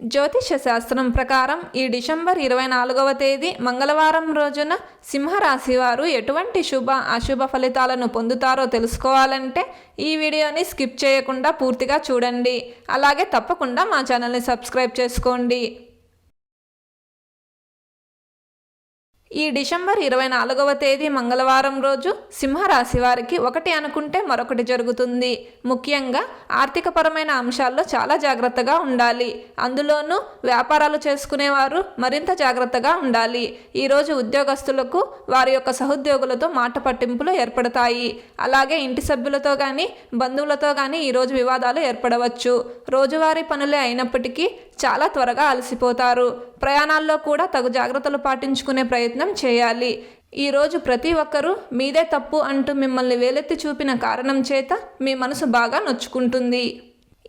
జ్యోతిష శాస్త్రం ప్రకారం ఈ డిసెంబర్ ఇరవై నాలుగవ తేదీ మంగళవారం రోజున సింహరాశి వారు ఎటువంటి శుభ అశుభ ఫలితాలను పొందుతారో తెలుసుకోవాలంటే ఈ వీడియోని స్కిప్ చేయకుండా పూర్తిగా చూడండి. అలాగే తప్పకుండా మా ఛానల్ని సబ్స్క్రైబ్ చేసుకోండి. ఈ డిసెంబర్ ఇరవై నాలుగవ తేదీ మంగళవారం రోజు సింహరాశి వారికి ఒకటి అనుకుంటే మరొకటి జరుగుతుంది. ముఖ్యంగా ఆర్థికపరమైన అంశాల్లో చాలా జాగ్రత్తగా ఉండాలి. అందులోనూ వ్యాపారాలు చేసుకునేవారు మరింత జాగ్రత్తగా ఉండాలి. ఈరోజు ఉద్యోగస్తులకు వారి యొక్క సహోద్యోగులతో మాట పట్టింపులు ఏర్పడతాయి. అలాగే ఇంటి సభ్యులతో కానీ బంధువులతో కానీ ఈరోజు వివాదాలు ఏర్పడవచ్చు. రోజువారీ పనులే అయినప్పటికీ చాలా త్వరగా అలసిపోతారు. ప్రయాణాల్లో కూడా తగు జాగ్రత్తలు పాటించుకునే ప్రయత్నం చేయాలి. ఈరోజు ప్రతి ఒక్కరూ మీదే తప్పు అంటూ మిమ్మల్ని వేలెత్తి చూపిన కారణం చేత మీ మనసు బాగా నొచ్చుకుంటుంది.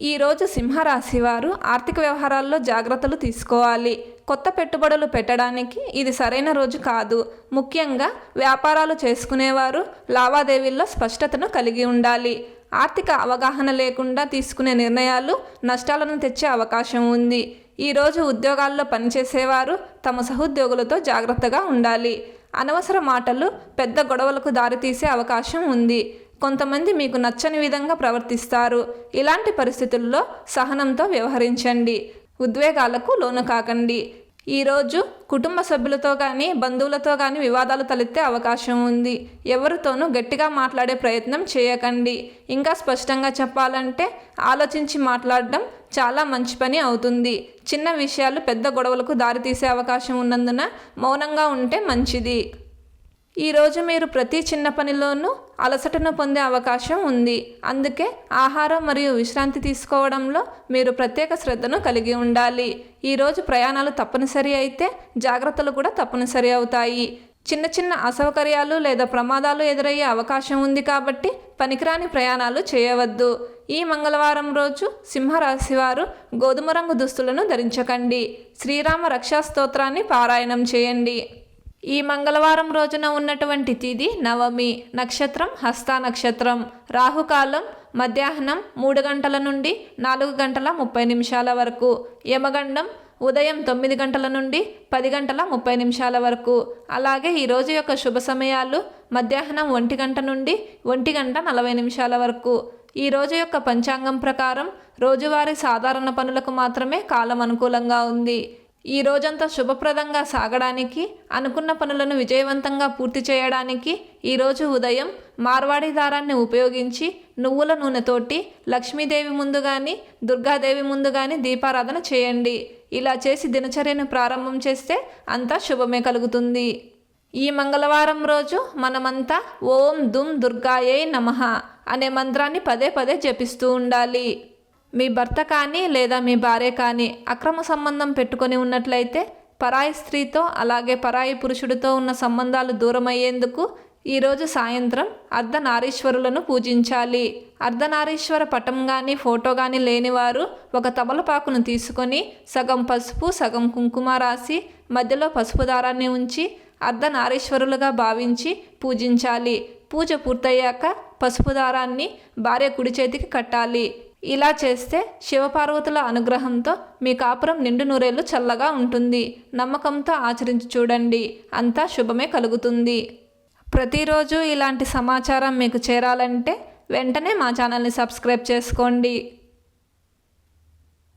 ఈరోజు సింహరాశి వారు ఆర్థిక వ్యవహారాల్లో జాగ్రత్తలు తీసుకోవాలి. కొత్త పెట్టుబడులు పెట్టడానికి ఇది సరైన రోజు కాదు. ముఖ్యంగా వ్యాపారాలు చేసుకునేవారు లావాదేవీల్లో స్పష్టతను కలిగి ఉండాలి. ఆర్థిక అవగాహన లేకుండా తీసుకునే నిర్ణయాలు నష్టాలను తెచ్చే అవకాశం ఉంది. ఈరోజు ఉద్యోగాల్లో పనిచేసేవారు తమ సహోద్యోగులతో జాగ్రత్తగా ఉండాలి. అనవసర మాటలు పెద్ద గొడవలకు దారితీసే అవకాశం ఉంది. కొంతమంది మీకు నచ్చని విధంగా ప్రవర్తిస్తారు. ఇలాంటి పరిస్థితుల్లో సహనంతో వ్యవహరించండి. ఉద్వేగాలకు లోను కాకండి. ఈరోజు కుటుంబ సభ్యులతో కానీ బంధువులతో కానీ వివాదాలు తలెత్తే అవకాశం ఉంది. ఎవరితోనూ గట్టిగా మాట్లాడే ప్రయత్నం చేయకండి. ఇంకా స్పష్టంగా చెప్పాలంటే ఆలోచించి మాట్లాడడం చాలా మంచి పని అవుతుంది. చిన్న విషయాలు పెద్ద గొడవలకు దారితీసే అవకాశం ఉన్నందున మౌనంగా ఉంటే మంచిది. ఈరోజు మీరు ప్రతి చిన్న పనిలోనూ అలసటను పొందే అవకాశం ఉంది. అందుకే ఆహారం మరియు విశ్రాంతి తీసుకోవడంలో మీరు ప్రత్యేక శ్రద్ధను కలిగి ఉండాలి. ఈరోజు ప్రయాణాలు తప్పనిసరి అయితే జాగ్రత్తలు కూడా తప్పనిసరి అవుతాయి. చిన్న చిన్న అసౌకర్యాలు లేదా ప్రమాదాలు ఎదురయ్యే అవకాశం ఉంది కాబట్టి పనికిరాని ప్రయాణాలు చేయవద్దు. ఈ మంగళవారం రోజు సింహరాశి వారు గోధుమ రంగు దుస్తులను ధరించకండి. శ్రీరామ రక్షా స్తోత్రాన్ని పారాయణం చేయండి. ఈ మంగళవారం రోజున ఉన్నటువంటి తిది నవమి నక్షత్రం హస్త నక్షత్రం. రాహుకాలం మధ్యాహ్నం మూడు గంటల నుండి నాలుగు గంటల ముప్పై నిమిషాల వరకు. యమగండం ఉదయం తొమ్మిది గంటల నుండి పది గంటల ముప్పై నిమిషాల వరకు. అలాగే ఈరోజు యొక్క శుభ సమయాలు మధ్యాహ్నం ఒంటి గంట నుండి ఒంటి గంట నలభై నిమిషాల వరకు. ఈ రోజు యొక్క పంచాంగం ప్రకారం రోజువారీ సాధారణ పనులకు మాత్రమే కాలం అనుకూలంగా ఉంది. ఈ రోజంతా శుభప్రదంగా సాగడానికి అనుకున్న పనులను విజయవంతంగా పూర్తి చేయడానికి ఈరోజు ఉదయం మార్వాడి దారాన్ని ఉపయోగించి నువ్వుల నూనెతోటి లక్ష్మీదేవి ముందు కానీ దుర్గాదేవి ముందు కానీ దీపారాధన చేయండి. ఇలా చేసి దినచర్యను ప్రారంభం చేస్తే అంతా శుభమే కలుగుతుంది. ఈ మంగళవారం రోజు మనమంతా ఓం దుమ్ దుర్గాయే నమః అనే మంత్రాన్ని పదే పదే జపిస్తూ ఉండాలి. మీ భర్త కానీ లేదా మీ భార్య కానీ అక్రమ సంబంధం పెట్టుకొని ఉన్నట్లయితే పరాయి స్త్రీతో అలాగే పరాయి పురుషుడితో ఉన్న సంబంధాలు దూరమయ్యేందుకు ఈరోజు సాయంత్రం అర్ధనారీశ్వరులను పూజించాలి. అర్ధనారీశ్వర పటం కానీ ఫోటో కానీ లేనివారు ఒక తమలపాకును తీసుకొని సగం పసుపు సగం కుంకుమ రాసి మధ్యలో పసుపు దారాన్ని ఉంచి అర్ధనారీశ్వరులుగా భావించి పూజించాలి. పూజ పూర్తయ్యాక పసుపు దారాన్ని భార్య కుడి చేతికి కట్టాలి. ఇలా చేస్తే శివపార్వతుల అనుగ్రహంతో మీ కాపురం నిండు నూరేళ్ళు చల్లగా ఉంటుంది. నమ్మకంతో ఆచరించి చూడండి. అంతా శుభమే కలుగుతుంది. ప్రతిరోజు ఇలాంటి సమాచారం మీకు చేరాలంటే వెంటనే మా ఛానల్ని సబ్స్క్రైబ్ చేసుకోండి.